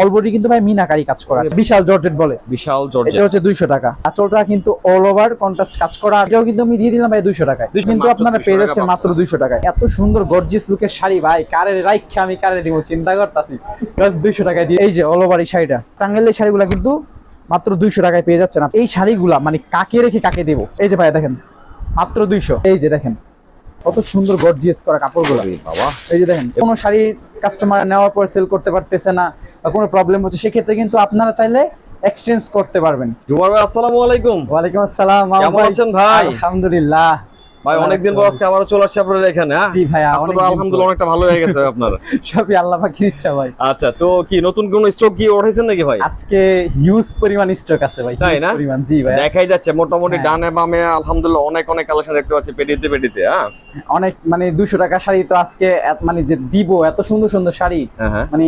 Already কিন্তু ভাই মিনাকারি কাজ করা বিশাল জর্জেট বলে। বিশাল এটা জর্জেট হচ্ছে দুইশো টাকা। আঁচলটা কিন্তু অল ওভার কন্ট্রাস্ট কাজ করা। এটাও কিন্তু আমি দিয়ে দিলাম ভাই দুইশো টাকায়। কিন্তু আপনারা পেয়ে টাকা যাচ্ছেন মাত্র পাচ্ছেন। দুইশো টাকায়। এত সুন্দর গর্জিয়াস লুকের শাড়ি ভাই। কারে রাইখা আমি কারে দিব চিন্তা করতেছি। জাস্ট দুইশো টাকায় দিয়ে এই যে অল ওভার এই শাড়িটা। টাঙ্গেলের শাড়িগুলো কিন্তু মাত্র দুইশো টাকায় পেয়ে যাচ্ছেন আপনি। এই শাড়িগুলা মানে কাকে রেখে কাকে দেবো? এই যে ভাই দেখেন মাত্র দুইশো। এই যে দেখেন কত সুন্দর গর্জিয়াস করা কাপড়গুলো। বাবা। এই যে দেখেন কোনো শাড়ি কাস্টমার নেওয়ার পর সেল করতে পারতেছে না বা কোনো প্রবলেম হচ্ছে সেক্ষেত্রে কিন্তু আপনারা চাইলে এক্সচেঞ্জ করতে পারবেন। জুমার ভাই আসসালামু আলাইকুম। ওয়া আলাইকুম আসসালাম কেমন আছেন ভাই? আলহামদুলিল্লাহ। ভাই অনেকদিন পর আজকে আবারও চলে আসছে আপনার এখানে হ্যাঁ? জি পর। আলহামদুলিল্লাহ অনেকটা ভালো হয়ে গেছে আপনার। সবই আল্লাহ পাখির ইচ্ছা ভাই। আচ্ছা তো কি নতুন কোন স্টক কি উঠাইছেন নাকি ভাই? আজকে হিউজ পরিমাণ স্টক আছে ভাই তাই না? পরিমাণ জি ভাই। দেখাই যাচ্ছে মোটামুটি হ্যাঁ। ডানে বামে আলহামদুলিল্লাহ অনেক অনেক কালেকশন দেখতে পাচ্ছি পেটিতে পেটিতে হ্যাঁ? অনেক মানে দুশো টাকা শাড়ি তো আজকে মানে যে দিব এত সুন্দর সুন্দর শাড়ি মানে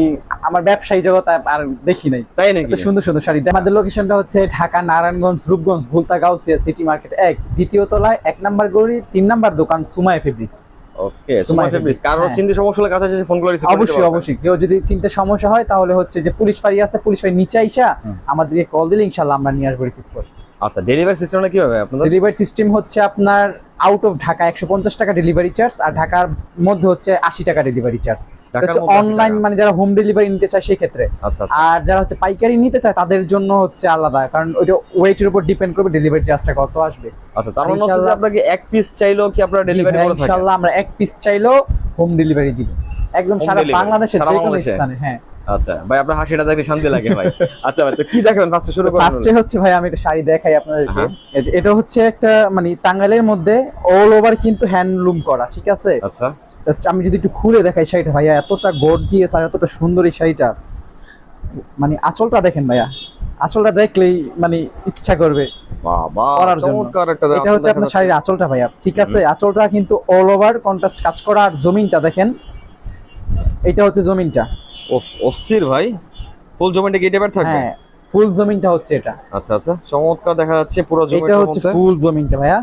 আমার ব্যবসায়ী জগৎ আর দেখি নাই। তাই নাকি? সুন্দর সুন্দর শাড়ি। আমাদের লোকেশনটা হচ্ছে ঢাকা নারায়ণগঞ্জ রূপগঞ্জ ভুলতা গাউসিয়া সিটি মার্কেট এক। দ্বিতীয় তলায় এক নাম্বার গড়ি তিন নাম্বার দোকান সুমায় ফেব্রিক্স। ওকে সুমাই সুমাই ফেব্রিক্স, কারোর হ্যাঁ। চিন্তা সমস্যা হলে কাছে এসে ফোন করে অবশ্যই অবশ্যই। কেউ যদি চিনতে সমস্যা হয় তাহলে হচ্ছে যে পুলিশ ফাঁড়ি আছে পুলিশ ফাঁড়ি নিচে আইসা। আমাদেরকে কল দিলে ইনশাল্লাহ আমরা নিয়ে আসব রিসিভ করে। আচ্ছা ডেলিভারি সিস্টেমটা কি হবে আপনাদের? ডেলিভারি সিস্টেম হচ্ছে আপনার আউট অফ ঢাকা একশো পঞ্চাশ টাকা ডেলিভারি চার্জ আর ঢাকার মধ্যে হচ্ছে আশি টাকা ডেলিভারি চার্জ অনলাইন মানে যারা হোম ডেলিভারি নিতে চায় সেক্ষেত্রে। আচ্ছা আচ্ছা। আর যারা হচ্ছে পাইকারি নিতে চায় তাদের জন্য হচ্ছে আলাদা। কারণ ওইটা ওয়েটের উপর ডিপেন্ড করবে ডেলিভারি চার্জটা কত আসবে। আচ্ছা তার মানে হচ্ছে আপনাকে এক পিস চাইলেও কি আপনারা ডেলিভারি করে থাকেন? ইনশাআল্লাহ আমরা এক পিস চাইলেও হোম ডেলিভারি দিব। একদম সারা বাংলাদেশে যে কোনো স্থানে হ্যাঁ। আচ্ছা ভাই আপনার হাসিটা দেখে শান্তি লাগে ভাই। আচ্ছা ভাই তো কি দেখাবেন ফার্স্টে শুরু করুন। ফার্স্টে হচ্ছে ভাই আমি একটা শাড়ি দেখাই আপনাদেরকে। এটা হচ্ছে একটা মানে টাঙ্গাইলের মধ্যে অল ওভার কিন্তু হ্যান্ডলুম করা ঠিক আছে? আচ্ছা। জাস্ট আমি যদি একটু খুলে দেখাই শাড়িটা ভাইয়া এতটা গর্জিয়াস আর এতটা সুন্দর এই শাড়িটা মানে আঁচলটা দেখেন ভাইয়া আঁচলটা দেখলেই মানে ইচ্ছা করবে এটা হচ্ছে আপনার শাড়ির আঁচলটা ভাইয়া ঠিক আছে? আঁচলটা কিন্তু অল ওভার কন্ট্রাস্ট কাজ করা আর জমিনটা দেখেন এটা হচ্ছে জমিনটা। অস্থির ভাই। ফুল জমিটা কি টেপার থাকবে? হ্যাঁ ফুল জমিনটা হচ্ছে এটা। আচ্ছা আচ্ছা চমৎকার দেখা যাচ্ছে পুরো এটা হচ্ছে ফুল জমিনটা ভাইয়া।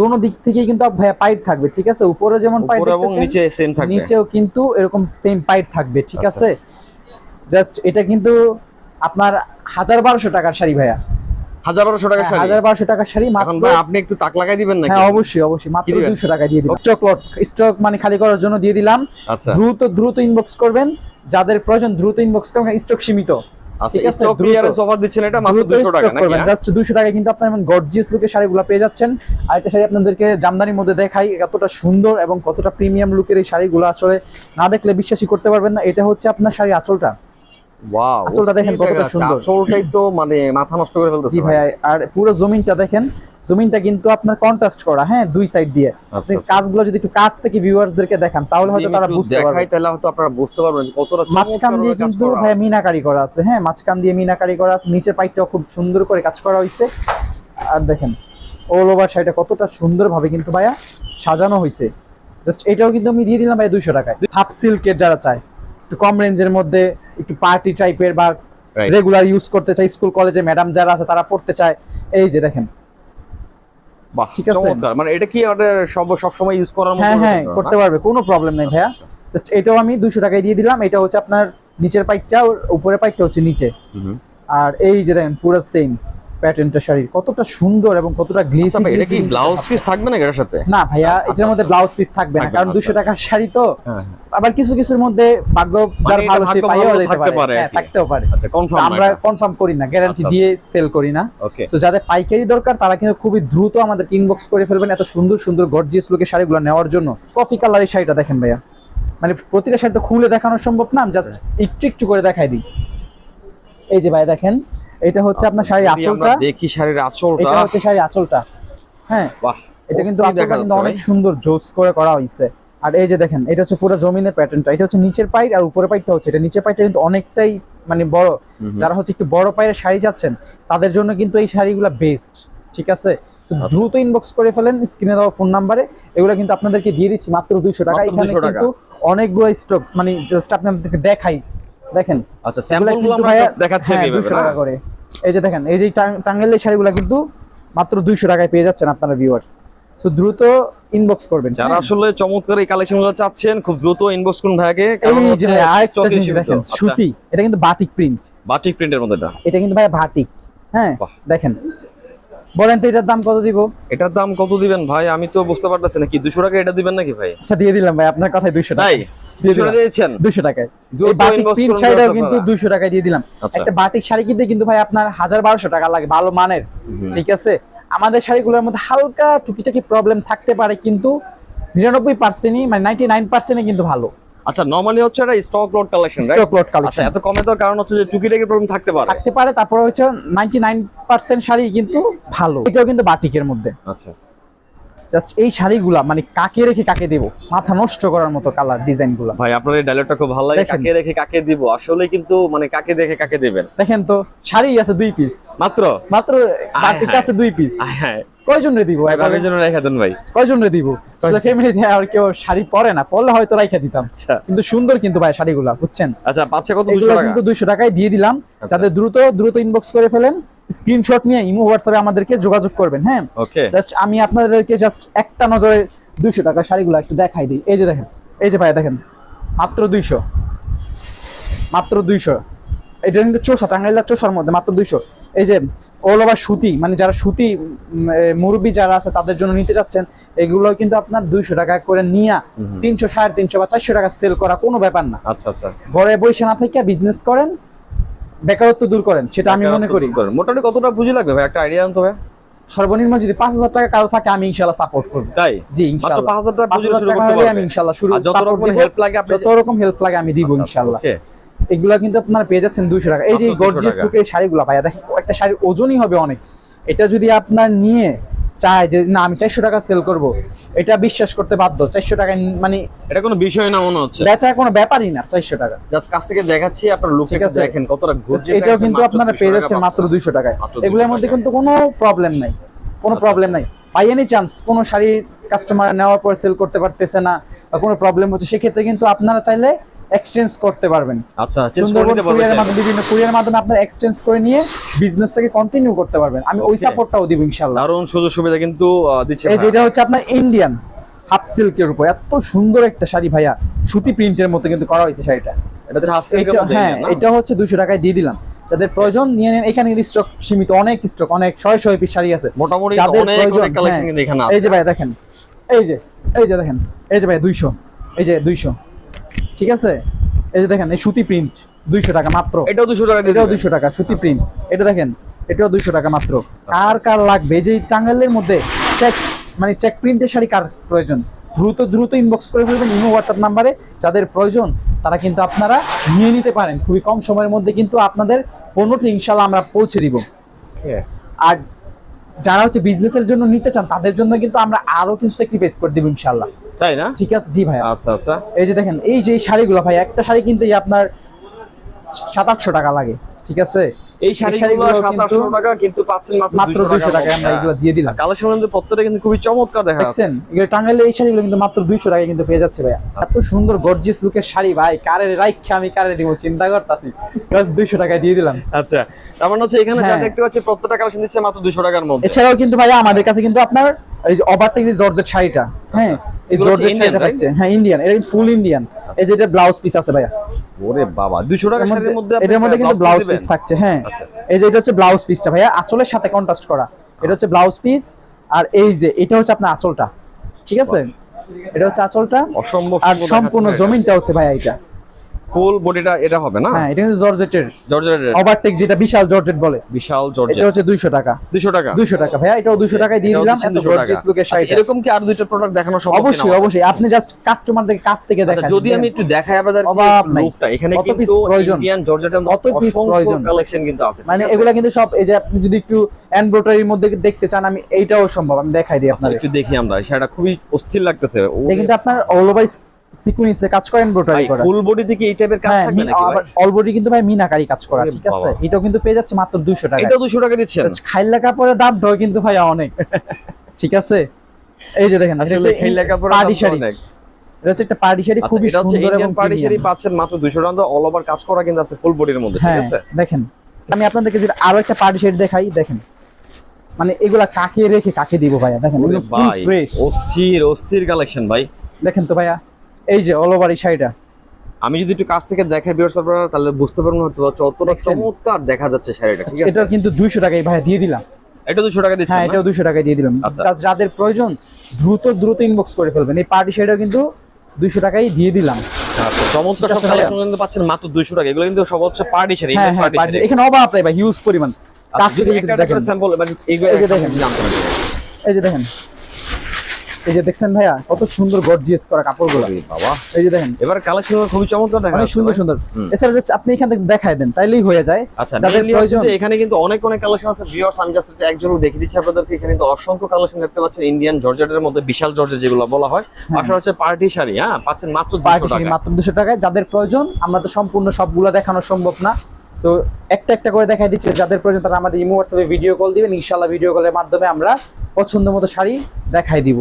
দোনো দিক থেকেই কিন্তু ভাইয়া পাইট থাকবে ঠিক আছে? উপরে যেমন পাইট উপরে এবং নিচে সেম থাকবে। নিচেও কিন্তু এরকম সেম পাইট থাকবে ঠিক আচ্ছা। আছে? জাস্ট এটা কিন্তু আপনার হাজার বারোশো টাকার শাড়ি ভাইয়া। হাজার বারোশো টাকা শাড়ি? হাজার বারোশো টাকার শাড়ি মাত্র ভাই আপনি একটু তাক লাগাই দিবেন নাকি? হ্যাঁ অবশ্যই অবশ্যই মাত্র দিবেন? দুইশো টাকা দিয়ে দিলাম। স্টক লট স্টক মানে খালি করার জন্য দিয়ে দিলাম। আচ্ছা। দ্রুত দ্রুত ইনবক্স করবেন। যাদের প্রয়োজন দ্রুত ইনবক্স করবেন স্টক সীমিত। আচ্ছা স্টক ক্লিয়ারেন্স অফার দিচ্ছেন এটা মাত্র 200 টাকা নাকি হ্যাঁ? জাস্ট দুশো টাকা কিন্তু আপনার এমন গর্জিয়াস লুকের শাড়িগুলো পেয়ে যাচ্ছেন। আর এটা শাড়ি আপনাদেরকে জামদানির মধ্যে দেখাই কতটা সুন্দর এবং কতটা প্রিমিয়াম লুকের এই শাড়িগুলো আসলে না দেখলে বিশ্বাসই করতে পারবেন না। এটা হচ্ছে আপনার শাড়ি আঁচলটা। ওয়াও আঁচলটা দেখেন কতটা সুন্দর। আঁচলটাই তো মানে মাথা নষ্ট করে ফেলতেছে জি ভাই। আর পুরো জমিনটা দেখেন জমিনটা কিন্তু আপনার কন্ট্রাস্ট করা হ্যাঁ দুই সাইড দিয়ে। আচ্ছা আচ্ছা। কাজগুলো যদি একটু কাছ থেকে ভিউয়ার্সদেরকে দেখান তাহলে হয়তো তারা একটু বুঝতে দেখাই তাহলে হয়তো আপনারা বুঝতে পারবেন কতটা মাঝখান দিয়ে কিন্তু ভাই মিনাকারি করা আছে হ্যাঁ মাঝখান দিয়ে মিনাকারি করা আছে নিচের পাইটটাও খুব সুন্দর করে কাজ করা হয়েছে আর দেখেন অল ওভার শাড়িটা কতটা সুন্দরভাবে কিন্তু ভাইয়া সাজানো হয়েছে জাস্ট এটাও কিন্তু আমি দিয়ে দিলাম ভাই দুইশো টাকায়। হাফ সিল্কের যারা চায় একটু কম রেঞ্জের মধ্যে একটু পার্টি টাইপের বা রেগুলার ইউজ করতে চায় স্কুল কলেজে ম্যাডাম যারা আছে তারা পড়তে চায়। এই যে দেখেন। বাহ ঠিক আছে। চমৎকার। মানে এটা কি সব সব সময় ইউজ করার মতো হ্যাঁ হ্যাঁ করতে পারবে কোনো প্রবলেম নাই ভাইয়া। আচ্ছা, আচ্ছা। জাস্ট এটাও আমি দুইশো টাকায় দিয়ে দিলাম এটা হচ্ছে আপনার নিচের পাইপটা আর উপরের পাইটটা হচ্ছে নিচে। আর এই যে দেখেন পুরো সেম প্যাটার্নটা শাড়ির কতটা সুন্দর এবং কতটা গ্লিসি আচ্ছা এটা কি ব্লাউজ পিস থাকবে না এটার সাথে? না ভাইয়া আচ্ছা, এটার মধ্যে আচ্ছা। ব্লাউজ পিস থাকবে না কারণ না, দুশো আচ্ছা, টাকার শাড়ি তো হ্যাঁ আবার কিছু কিছুর মধ্যে ভাগ্য যার ভালো সে পাইও যেতে পারে। হ্যাঁ। থাকতেও পারে। আচ্ছা কনফার্ম আমরা কনফার্ম করি না গ্যারান্টি আচ্ছা, দিয়ে সেল করি না। তো যাদের পাইকারি দরকার তারা কিন্তু খুবই দ্রুত আমাদের ইনবক্স করে ফেলবেন এত সুন্দর সুন্দর গর্জিয়াস লুকের শাড়িগুলো নেওয়ার জন্য। কফি কালারের শাড়িটা দেখেন ভাইয়া। মানে প্রতিটা শাড়ি তো খুলে দেখানো সম্ভব না জাস্ট একটু একটু করে দেখাই দিই। এই যে ভাই দেখেন। এটা হচ্ছে আপনার শাড়ির আচ্ছা, আমরা আঁচলটা। দেখি শাড়ির আঁচলটা। এটা হচ্ছে শাড়ির আঁচলটা। হ্যাঁ বাহ এটা কিন্তু আঁচলটা কিন্তু অনেক সুন্দর জোস করে করা হয়েছে আর এই যে দেখেন এটা হচ্ছে পুরো জমিনের প্যাটার্নটা এটা হচ্ছে নিচের পাইট আর উপরের পাইটটা হচ্ছে। এটা নিচের পাইটটা কিন্তু অনেকটাই মানে বড়। যারা হচ্ছে একটু বড় পায়ের শাড়ি যাচ্ছেন তাদের জন্য কিন্তু এই শাড়িগুলো বেস্ট ঠিক আছে? আচ্ছা। দ্রুত ইনবক্স করে ফেলেন স্ক্রিনে দেওয়া ফোন নাম্বারে এগুলো কিন্তু আপনাদেরকে দিয়ে দিচ্ছি মাত্র দুইশো টাকা। এখানে 200 টাকা। কিন্তু অনেকগুলো স্টক মানে জাস্ট আপনাদেরকে দেখাই। দেখেন? আচ্ছা আমরা দেখাচ্ছি হ্যাঁ, এইভাবে 200 টাকা করে। এই যে দেখেন এই যে শাড়িগুলো কিন্তু মাত্র দুইশো টাকায় পেয়ে যাচ্ছেন আপনারা ভিউয়ার্স তো দ্রুত ইনবক্স করবেন। যারা হ্যাঁ? আসলে চমৎকার এই কালেকশনগুলো চাচ্ছেন খুব দ্রুত ইনবক্স করুন ভাইকে আরেকটা জিনিস দেখেন সুতি এটা কিন্তু বাটিক প্রিন্ট বাটিক প্রিন্টের মধ্যে এটা। এটা কিন্তু ভাই বাটিক হ্যাঁ দেখেন। বলেন তো এটার দাম কত দিব? এটার দাম কত দিবেন ভাই? আমি তো বুঝতে পারতেছি না কি দুশো টাকা এটা দিবেন নাকি ভাই? আচ্ছা দিয়ে দিলাম ভাই আপনার কথায় দুইশো টাকা। তাই দিয়ে দুশো টাকা দিলাম। দিয়েছেন? দুইশো টাকায়। বাটিক প্রিন্ট শাড়িটাও কিন্তু আপনারা। দুইশো টাকায় দিয়ে দিলাম। আচ্ছা। একটা বাটিক শাড়ি কিনতে কিন্তু ভাই আপনার হাজার বারোশো টাকা লাগে ভালো মানের। ঠিক আছে? আমাদের শাড়িগুলোর মধ্যে হালকা টুকিটাকি প্রবলেম থাকতে পারে কিন্তু নিরানব্বই পার্সেন্টই মানে কিন্তু ভালো। আচ্ছা নরমালি হচ্ছে এটা stock lot collection right stock lot আচ্ছা কালেকশন এত কমে দেওয়ার কারণ হচ্ছে যে টুকিটাকি প্রবলেম থাকতে পারে। থাকতে পারে তারপরে হচ্ছে নাইনটি নাইন পার্সেন্ট শাড়ি কিন্তু ভালো। এটাও কিন্তু বাটিকের মধ্যে। আচ্ছা। জাস্ট এই শাড়িগুলা মানে কাকে রেখে কাকে দেবো? মাথা নষ্ট করার মতো কালার ডিজাইনগুলা। ভাই আপনার এই ডায়লগটা খুব ভালো লাগে। কাকে রেখে কাকে দিব? আসলে কিন্তু মানে কাকে দেখে কাকে দিবেন? দেখেন তো শাড়ি আছে দুই পিস মাত্র? মাত্র আছে দুই পিস হ্যাঁ। কয়জন রে দিব? ভাই রেখে দেন ভাই? কয়জন? রে দিব ফ্যামিলিতে আর কেউ শাড়ি পরে না পরলে হয়তো রাইখা দিতাম। আচ্ছা। কিন্তু সুন্দর কিন্তু ভাই শাড়িগুলা বুঝছেন? আচ্ছা পাচ্ছে কত? দুশো এগুলো টাকা? কিন্তু দুইশো টাকায় দিয়ে দিলাম। আচ্ছা। যাতে দ্রুত দ্রুত ইনবক্স করে ফেলেন। স্ক্রিনশট নিয়ে ইমো হোয়াটসঅ্যাপে আমাদেরকে যোগাযোগ করবেন হ্যাঁ? ওকে জাস্ট আমি আপনাদেরকে জাস্ট একটা নজরে দুইশো টাকা শাড়িগুলো একটু দেখাই দিই। এই যে দেখেন এই যে ভাই দেখেন মাত্র দুইশো। মাত্র দুইশো। এটা কিন্তু চোষা টাঙ্গাইলার চোষার মধ্যে মাত্র দুইশো। এই যে অল ওভার সুতি মানে যারা সুতি মুরব্বী যারা আছে তাদের জন্য নিতে চাচ্ছেন এগুলো কিন্তু আপনার দুইশো টাকা করে নিয়ে। তিনশো সাড়ে তিনশো বা চারশো টাকা সেল করা কোনো ব্যাপার না। আচ্ছা আচ্ছা। ঘরে বসে না থেকে বিজনেস করেন বেকারত্ব দূর করেন সেটা আমি মনে করি। মোটামুটি কতটা পুঁজি লাগবে ভাই? একটা আইডিয়া আনতে হবে। সর্বনিম্ন যদি পাঁচ হাজার টাকা কারও থাকে আমি ইনশাল্লাহ সাপোর্ট করব। তাই? জি ইনশাল্লাহ। পাঁচ হাজার টাকা হলে আমি ইনশাল্লাহ শুরু যত রকম হেল্প লাগে যত রকম হেল্প লাগে আমি দিব ইনশাল্লাহ। ওকে এগুলা কিন্তু আপনারা পেয়ে যাচ্ছেন দুইশো টাকা। এই যে মাত্র 200 গর্জিয়াস। লুকের শাড়িগুলো ভাইয়া দেখেন একটা শাড়ির ওজনই হবে অনেক। এটা যদি আপনার নিয়ে চায় যে না আমি চারশো টাকা সেল করব। এটা বিশ্বাস করতে বাধ্য। চারশো টাকা মানে এটা কোনো বিষয় না মনে হচ্ছে। বেচা কোনো ব্যাপারই না চারশো টাকা। জাস্ট কাছ থেকে দেখাচ্ছি আপনার লুক ঠিক আছে। দেখেন কতটা গর্জিয়াস এটাও কিন্তু আপনারা পেয়ে যাচ্ছেন মাত্র দুইশো টাকায়। এগুলোর মধ্যে কিন্তু কোনো প্রবলেম নাই। কোনো আচ্ছা, প্রবলেম নাই। বাই এনি চান্স কোনো শাড়ি কাস্টমার নেওয়ার পর সেল করতে পারতেছে না বা কোনো প্রবলেম হচ্ছে সেক্ষেত্রে কিন্তু আপনারা চাইলে এক্সচেঞ্জ করতে পারবেন। আচ্ছা সুন্দরবন কুরিয়ারের মাধ্যমে বিভিন্ন কুরিয়ারের মাধ্যমে আপনারা এক্সচেঞ্জ করে নিয়ে বিজনেসটাকে কন্টিনিউ করতে পারবেন। আমি ওই সাপোর্টটাও দিব ইনশাআল্লাহ। দারুণ সুযোগ সুবিধা কিন্তু দিচ্ছে এই যে এটা হচ্ছে আপনার ইন্ডিয়ান হাফ সিল্কের উপর। এত সুন্দর একটা শাড়ি ভাইয়া। সুতি প্রিন্টের মতো কিন্তু করা হয়েছে শাড়িটা। এটা হচ্ছে হাফ সিল্কের মধ্যে হ্যাঁ এটা হচ্ছে দুশো টাকায় দিয়ে দিলাম। যাদের প্রয়োজন নিয়ে নেন এখানে কিন্তু স্টক সীমিত অনেক স্টক অনেক শয়ে শয়ে পিস শাড়ি আছে। মোটামুটি অনেক অনেক কালেকশন হ্যাঁ। কিন্তু এখানে আছে। এই যে ভাই দেখেন। এই যে এই যে দেখেন। এই যে ভাই দুইশো। এই যে দুইশো। ঠিক আছে? এই যে দেখেন এই সুতি প্রিন্ট দুইশো টাকা মাত্র। এটাও 200 টাকা এটাও। দুইশো টাকা সুতি প্রিন্ট এটা দেখেন এটাও দুইশো টাকা মাত্র। কার কার লাগবে? যে টাঙ্গাইলের মধ্যে চেক মানে চেক প্রিন্টের শাড়ি কার প্রয়োজন? দ্রুত দ্রুত ইনবক্স করে ফেলবেন ইমো হোয়াটসঅ্যাপ নাম্বারে। যাদের প্রয়োজন তারা কিন্তু আপনারা নিয়ে নিতে পারেন। খুবই কম সময়ের মধ্যে কিন্তু আপনাদের পণ্যটি ইনশাল্লাহ আমরা পৌঁছে দিব। আর যারা হচ্ছে বিজনেসের জন্য নিতে চান তাদের জন্য কিন্তু আমরা আরও কিছু স্যাক্রিফাইস করে দিব ইনশাল্লাহ তাই না? ঠিক আছে জি ভাইয়া। আচ্ছা আচ্ছা। এই যে দেখেন এই যে শাড়িগুলো ভাই একটা শাড়ি কিনতে আপনার সাত আটশো টাকা লাগে ঠিক আছে? এই শাড়িগুলো শাড়িগুলো 700 টাকা কিন্তু পাচ্ছেন মাত্র মাত্র 200 দুইশো টাকায় আমরা এগুলো দিয়ে দিলাম। কালেকশন কিন্তু প্রত্যেকটা কিন্তু খুবই চমৎকার দেখা যাচ্ছে। এগুলো টাঙ্গাইলে এই শাড়িগুলো কিন্তু মাত্র দুইশো টাকায় কিন্তু পেয়ে যাচ্ছে ভাইয়া। এত সুন্দর গর্জিয়াস লুকের শাড়ি ভাই কারে রাইখে আমি কারে দিব চিন্তা করতেছি। জাস্ট দুইশো টাকায় দিয়ে দিলাম। আচ্ছা তার মানে হচ্ছে এখানে যা হ্যাঁ। দেখতে পাচ্ছি প্রত্যেকটা কালেকশন দিচ্ছে মাত্র 200 টাকার মধ্যে। এছাড়াও কিন্তু ভাইয়া আমাদের কাছে কিন্তু আপনার এই যে ওভারটেক যে জর্জেট শাড়িটা হ্যাঁ? হ্যাঁ ইন্ডিয়ান এটা ফুল ইন্ডিয়ান এই যে এটা ব্লাউজ পিস আছে ভাইয়া। ওরে বাবা 200 টাকার শাড়ির মধ্যে এটার মধ্যে কিন্তু ব্লাউজ পিস থাকছে হ্যাঁ। আচ্ছা। এই যে এটা হচ্ছে ব্লাউজ পিসটা ভাইয়া আঁচলের সাথে কন্ট্রাস্ট করা। এটা হচ্ছে ব্লাউজ পিস আর এই যে এটা হচ্ছে আপনার আঁচলটা। ঠিক আছে? এটা হচ্ছে আঁচলটা অসম্ভব আর সম্পূর্ণ জমিনটা হচ্ছে ভাইয়া এটা। ফুল বডিটা এটা হবে না? হ্যাঁ এটা কিন্তু জর্জেটের জর্জেটের ওভারটেক যেটা বিশাল জর্জেট বলে। বিশাল জর্জেট। এটা হচ্ছে দুইশো টাকা। 200 টাকা। দুইশো টাকা। ভাইয়া এটাও দুইশো টাকায় দিয়ে দিলাম। এত 200 গর্জিয়াস লুকের আচ্ছা, এরকম কি আর দুইটা প্রোডাক্ট দেখানো সম্ভব অবশ্যই অবশ্যই। আপনি জাস্ট কাস্টমারদের কাছ থেকে আচ্ছা, দেখেন। যদি আমি একটু দেখাই আপনাদের লুকটা এখানে কিন্তু? ইন্ডিয়ান জর্জেটের কত piece প্রয়োজন? কালেকশন কিন্তু আছে মানে এগুলা কিন্তু সব এই যে আপনি যদি একটু এমব্রয়ডারির মধ্যে দেখতে চান আমি এইটাও সম্ভব। আমি দেখাই দিই আচ্ছা আপনাদের। একটু দেখি আমরা। শাড়িটা খুবই অস্থির লাগতেছে। এটা কিন্তু আপনার অল ওভার সিকুয়েন্সে কাজ করে এমব্রয়ডারি করা ফুল বডি থেকে এই টাইপের কাজ হ্যাঁ থাকবে নাকি ভাই? অলরেডি কিন্তু ভাই মিনাকারি কাজ করা ঠিক আছে? এটাও কিন্তু পেয়ে যাচ্ছে মাত্র 200 টাকা এটা 200 টাকা দিচ্ছেন? খাইলা কাপড়ের দামটাও কিন্তু ভাই অনেক। ঠিক আছে? এই যে দেখেন আসলে খাইলা কাপড়ের দাম অনেক। এটা হচ্ছে একটা পার্টি শাড়ি আচ্ছা, খুবই সুন্দর এবং পার্টি শাড়ি পাচ্ছেন মাত্র 200 টাকা। অল ওভার কাজ করা কিন্তু আছে ফুল বডির মধ্যে ঠিক হ্যাঁ আছে? দেখেন। আমি আপনাদেরকে যদি আরও একটা পার্টি শাড়ি দেখাই দেখেন। মানে এগুলা কাকে রেখে কাকে দিব ভাইয়া? দেখেন ফুল ফ্রেশ অস্থির অস্থির কালেকশন ভাই। দেখেন তো ভাইয়া এই যে অল ওভার এই শাড়িটা। আমি যদি একটু কাছ থেকে দেখাই ভিউয়ার্স আপনারা তাহলে বুঝতে পারবেন হয়তো কতটা চমৎকার দেখা যাচ্ছে শাড়িটা ঠিক আছে? এটা কিন্তু দুইশো টাকায় ভাইয়া দিয়ে দিলাম। এটা 200 টাকা দিচ্ছেন হ্যাঁ? এটাও দুইশো টাকায় দিয়ে দিলাম। আচ্ছা। যাদের প্রয়োজন দ্রুত দ্রুত ইনবক্স করে ফেলবেন। এই পার্টি শাড়িটাও কিন্তু দুইশো টাকায় দিয়ে দিলাম। আচ্ছা, চমৎকার সব। কালেকশন কিন্তু পাচ্ছেন মাত্র 200 টাকা এগুলো কিন্তু সব হচ্ছে পার্টি শাড়ি হ্যাঁ হ্যাঁ পার্টি শাড়ি। এখানে অভাব নাই ভাই হিউজ পরিমাণ। কাছ আচ্ছা, যদি থেকে দেখেন। স্যাম্পল মানে এই যে দেখেন। এই যে দেখেন। এই যে দেখছেন ভাইয়া কত সুন্দর গর্জিয়াস করা কাপড়গুলো। বাবা। এই যে দেখেন। এবার কালেকশন খুবই চমৎকার দেখা অনেক সুন্দর সুন্দর। এছাড়া just আপনি এখান থেকে দেখায় দেন তাইলেই হয়ে যায়। আচ্ছা যাদের প্রয়োজন- এখানে কিন্তু অনেক অনেক কালেকশন আছে। ভিউয়ার্স আমি জাস্ট এক ঝলক দেখিয়ে দিচ্ছি আপনাদেরকে। এখানে কিন্তু অসংখ্য কালেকশন দেখতে পাচ্ছেন। ইন্ডিয়ান জর্জেটের মধ্যে বিশাল জর্জেট যেগুলো বলা হয়। পাশে হচ্ছে পার্টি শাড়ি হ্যাঁ? পাচ্ছেন মাত্র পার্টি 200 শাড়ি টাকা। মাত্র দুশো টাকায়। যাদের প্রয়োজন আমরা তো সম্পূর্ণ সবগুলো দেখানো সম্ভব না। সো একটা একটা করে দেখাই দিচ্ছি। যাদের প্রয়োজন তারা আমাদের ইমো হোয়াটসঅ্যাপে ভিডিও কল দিবেন। ইনশাল্লাহ ভিডিও কলের মাধ্যমে আমরা পছন্দ মতো শাড়ি দেখাই দিব।